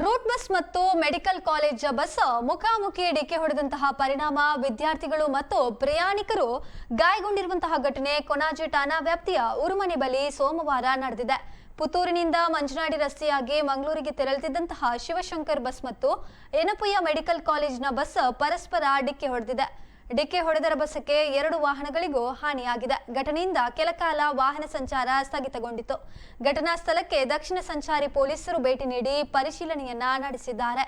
Root bus ಮತ್ತು medical college bus ಮುಖಾಮುಖಿ ಡಿಕ್ಕಿ ಹೊಡೆದಂತಹ ಪರಿಣಾಮ. ವಿದ್ಯಾರ್ಥಿಗಳು ಮತ್ತು ಪ್ರಯಾಣಿಕರು ಗಾಯಗೊಂಡಿರುವಂತಹ ಘಟನೆ ಕೊನಾಜಿ ಠಾಣಾ ವ್ಯಾಪ್ತಿಯ ಉರುಮನೆ ಬಳಿ ಸೋಮವಾರ ನಡೆದಿದೆ. ಪುತ್ತೂರಿನಿಂದ ಮಂಜನಾಡಿ ರಸ್ತೆಯಾಗಿ ಮಂಗಳೂರಿಗೆ ತೆರಳುತ್ತಿದ್ದಂತಹ ಶಿವಶಂಕರ್ ಬಸ್ ಮತ್ತು ಎನಪುಯ್ಯ ಮೆಡಿಕಲ್ ಕಾಲೇಜಿನ ಬಸ್ ಪರಸ್ಪರ ಡಿಕ್ಕಿ ಹೊಡೆದಿದೆ. ಡಿಕ್ಕೆ ಹೊಡೆದರ ಬಸ್ಸಕ್ಕೆ ಎರಡು ವಾಹನಗಳಿಗೂ ಹಾನಿಯಾಗಿದೆ. ಘಟನೆಯಿಂದ ಕೆಲಕಾಲ ವಾಹನ ಸಂಚಾರ ಸ್ಥಗಿತಗೊಂಡಿತು ಘಟನಾ ಸ್ಥಳಕ್ಕೆ ದಕ್ಷಿಣ ಸಂಚಾರಿ ಪೊಲೀಸರು ಭೇಟಿ ನೀಡಿ ಪರಿಶೀಲನೆಯನ್ನ ನಡೆಸಿದ್ದಾರೆ.